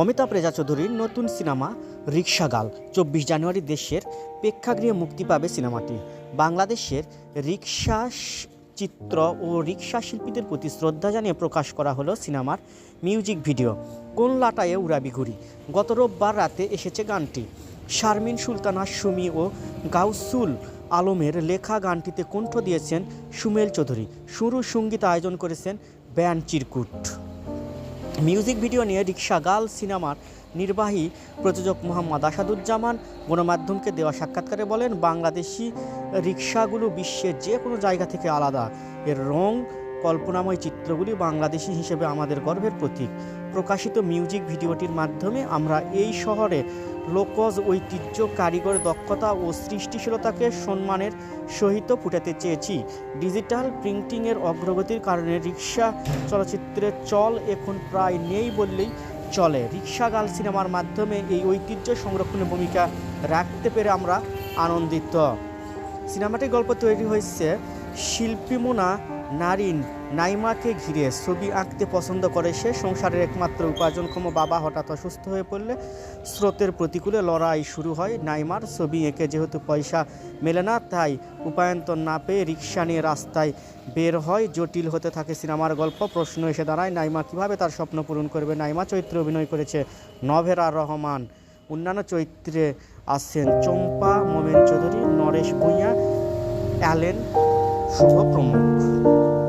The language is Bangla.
অমিতাভ রেজা চৌধুরীর নতুন সিনেমা রিক্সাগাল চব্বিশ জানুয়ারি দেশের প্রেক্ষাগৃহে মুক্তি পাবে সিনেমাটি। বাংলাদেশের রিক্সা চিত্র ও রিক্সা শিল্পীদের প্রতি শ্রদ্ধা জানিয়ে প্রকাশ করা হলো সিনেমার মিউজিক ভিডিও। কোন লাটায়ে উড়াবি ঘুরি গত রোববার রাতে এসেছে গানটি। শারমিন, সুলতানা, সুমি ও গাউসুল আলমের লেখা গানটিতে কণ্ঠ দিয়েছেন সুমেল চৌধুরী। সুর সংগীত আয়োজন করেছেন ব্যান্ড চিরকুট। মিউজিক ভিডিও নিয়ে রিক্সা গাল সিনেমার নির্বাহী প্রযোজক মোহাম্মদ আসাদুজ্জামান গণমাধ্যমকে দেওয়া সাক্ষাৎকারে বলেন, বাংলাদেশি রিক্সাগুলো বিশ্বের যে কোনো জায়গা থেকে আলাদা। এর রং কল্পনাময় চিত্রগুলি বাংলাদেশি হিসেবে আমাদের গর্বের প্রতীক। প্রকাশিত মিউজিক ভিডিওটির মাধ্যমে আমরা এই শহরে লোকজ ঐতিহ্য, কারিগর দক্ষতা ও সৃষ্টিশীলতাকে সম্মানের সহিত ফুটাতে চেয়েছি। ডিজিটাল প্রিন্টিংয়ের অগ্রগতির কারণে রিক্সা চলচ্চিত্রের চল এখন প্রায় নেই বললেই চলে। রিক্সাগাল সিনেমার মাধ্যমে এই ঐতিহ্য সংরক্ষণের ভূমিকা রাখতে পেরে আমরা আনন্দিত। সিনেমাটির গল্প তৈরি হয়েছে শিল্পীমোনা নারিন নাইমাকে ঘিরে ছবি আঁকতে পছন্দ করে সে। সংসারের একমাত্র উপার্জনক্ষম বাবা হঠাৎ অসুস্থ হয়ে পড়লে স্রোতের প্রতিকূলে লড়াই শুরু হয় নাইমার। ছবি এঁকে যেহেতু পয়সা মেলে না, তাই উপায়ন্তর না পেয়ে রিক্সা নিয়ে রাস্তায় বের হয়। জটিল হতে থাকে সিনেমার গল্প। প্রশ্ন এসে দাঁড়ায়, নাইমা কীভাবে তার স্বপ্ন পূরণ করবে? নাইমা চরিত্রে অভিনয় করেছে নভেরা রহমান, অন্যান্য চরিত্রে আছেন Champa, Momen Chowdhury, Naresh Bhuiyan, Allen chuva para o mundo.